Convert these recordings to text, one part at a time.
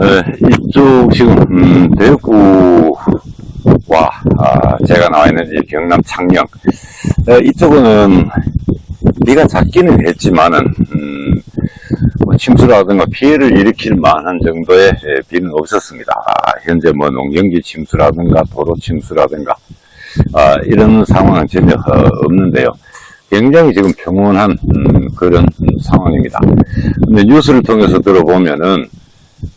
어, 이쪽 지금 음, 대구와 아, 제가 나와 있는 이 경남 창녕 어, 이쪽은 비가 잦기는 했지만은 음, 뭐 침수라든가 피해를 일으킬 만한 정도의 예, 비는 없었습니다. 아, 현재 뭐 농경지 침수라든가 도로 침수라든가 아, 이런 상황은 전혀 어, 없는데요. 굉장히 지금 평온한 음, 그런 음, 상황입니다. 근데 뉴스를 통해서 들어보면은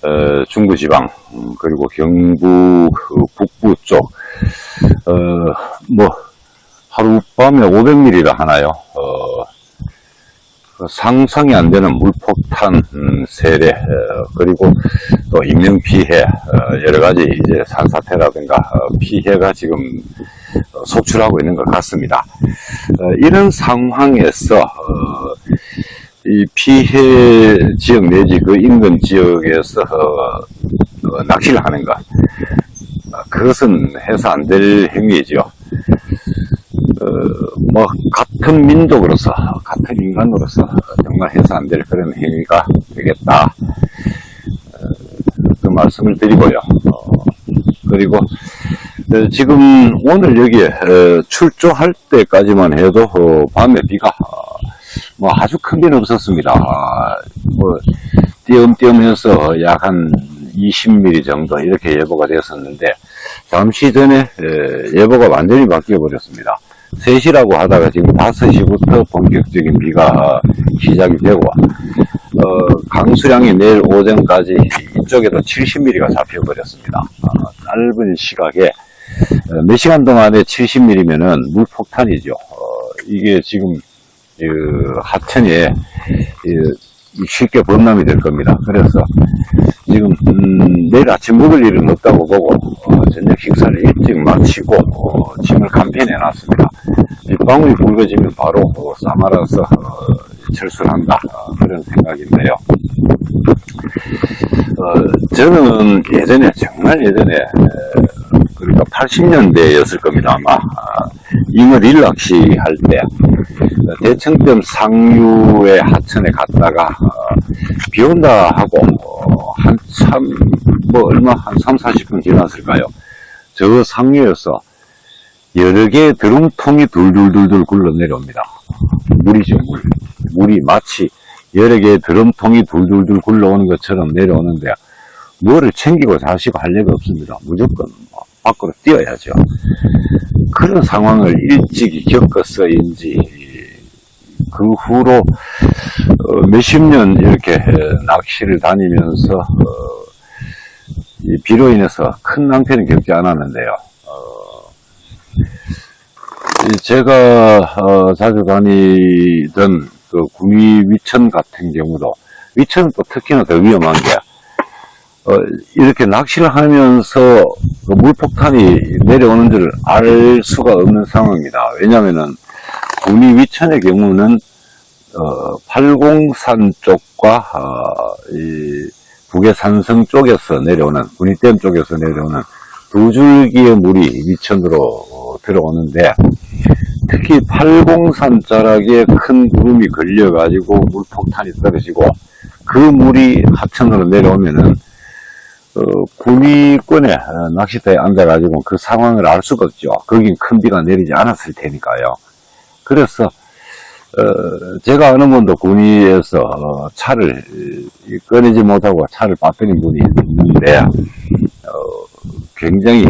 어, 중부지방 음, 그리고 경부 그 북부 쪽 어, 뭐 하룻밤에 500mm라 하나요? 어, 그 상상이 안 되는 물폭탄 음, 세례 어, 그리고 또 인명피해 어, 여러 가지 이제 산사태라든가 어, 피해가 지금 어, 속출하고 있는 것 같습니다. 어, 이런 상황에서 어, 이 피해 지역 내지 그 인근 지역에서 어, 어, 낚시를 하는 것 어, 그것은 해서 안 될 행위죠. 어, 뭐 같은 민족으로서 같은 인간으로서 정말 해서 안 될 그런 행위가 되겠다. 어, 그 말씀을 드리고요. 어, 그리고 어, 지금 오늘 여기에 어, 출조할 때까지만 해도 어, 밤에 비가 어, 뭐 아주 큰 비는 없었습니다. 아, 뭐 띄엄띄엄 해서 약 한 20mm 정도 이렇게 예보가 됐었는데 잠시 전에 에, 예보가 완전히 바뀌어 버렸습니다. 3시라고 하다가 지금 5시부터 본격적인 비가 시작이 되고 어, 강수량이 내일 오전까지 이쪽에도 70mm가 잡혀버렸습니다. 어, 짧은 시각에 어, 몇 시간 동안에 70mm면은 물폭탄이죠. 어, 이게 지금 그 하천에 그 쉽게 범람이 될 겁니다. 그래서 지금 음, 내일 아침 먹을 일은 없다고 보고 어, 저녁 식사를 일찍 마치고 어, 짐을 간편해 놨습니다. 이 방울이 굵어지면 바로 어, 싸말아서 어, 철수를 한다 어, 그런 생각인데요. 어, 저는 예전에 정말 예전에 에, 그러니까 80년대였을 겁니다 아마 아, 잉어 릴 낚시 할 때 대청댐 상류의 하천에 갔다가 어, 비 온다 하고 어, 한참 뭐 얼마 한 3, 40분 지났을까요? 저 상류에서 여러 개의 드럼통이 둘둘둘둘 굴러 내려옵니다. 물이죠 물. 물이 마치 여러 개의 드럼통이 둘둘둘 굴러오는 것처럼 내려오는데 뭐를 챙기고 자시고 할 리가 없습니다. 무조건 뭐 밖으로 뛰어야죠. 그런 상황을 일찍이 겪어서인지 그 후로 어, 몇십 년 이렇게 낚시를 다니면서 어, 이 비로 인해서 큰 낭패는 겪지 않았는데요. 어, 이 제가 어, 자주 다니던 그 구미 위천 같은 경우도 위천은 또 특히나 더 위험한 게 어, 이렇게 낚시를 하면서 그 물폭탄이 내려오는 줄 알 수가 없는 상황입니다. 왜냐면은 군이 위천의 경우는 어, 팔공산 쪽과 어, 이 북의 산성 쪽에서 내려오는 군위댐 쪽에서 내려오는 두 줄기의 물이 위천으로 어, 들어오는데 특히 팔공산 자락에 큰 구름이 걸려가지고 물폭탄이 떨어지고 그 물이 하천으로 내려오면은 어, 어, 낚시터에 앉아가지고 그 상황을 알 수가 없죠. 거긴 큰 비가 내리지 않았을 테니까요. 그래서 어, 제가 아는 분도 군위에서 어, 차를 이, 꺼내지 못하고 차를 빠뜨린 분이 있는데 어, 굉장히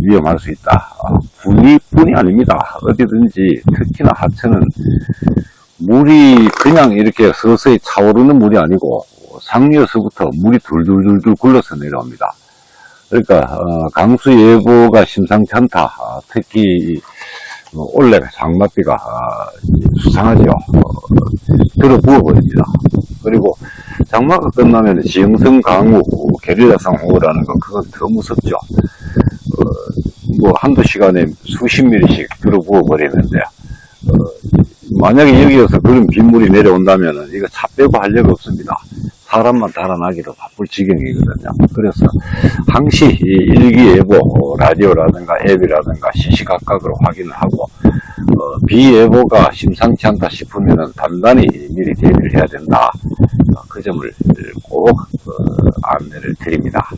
위험할 수 있다. 어, 군위뿐이 아닙니다. 어디든지 특히나 하천은 물이 그냥 이렇게 서서히 차오르는 물이 아니고 상류에서부터 물이 둘둘둘둘 굴러서 내려옵니다. 그러니까 어, 강수 예보가 심상치 않다. 아, 특히 뭐 올해 장맛비가 아, 수상하죠. 어, 들어 부어버립니다. 그리고 장마가 끝나면 지형성 강우, 게릴라 상우라는 거 그건 더 무섭죠. 어, 뭐 한두 시간에 수십 미리씩 들어 부어버리는데 어, 만약에 여기에서 그런 빗물이 내려온다면 이거 차 빼고 할 리가 없습니다. 사람만 달아나기도 바쁠 지경이거든요. 그래서 항시 이 일기예보, 어, 라디오라든가 앱이라든가 시시각각으로 확인을 하고 어, 비예보가 심상치 않다 싶으면 단단히 미리 대비를 해야 된다. 어, 그 점을 꼭 어, 아, 안내를 드립니다.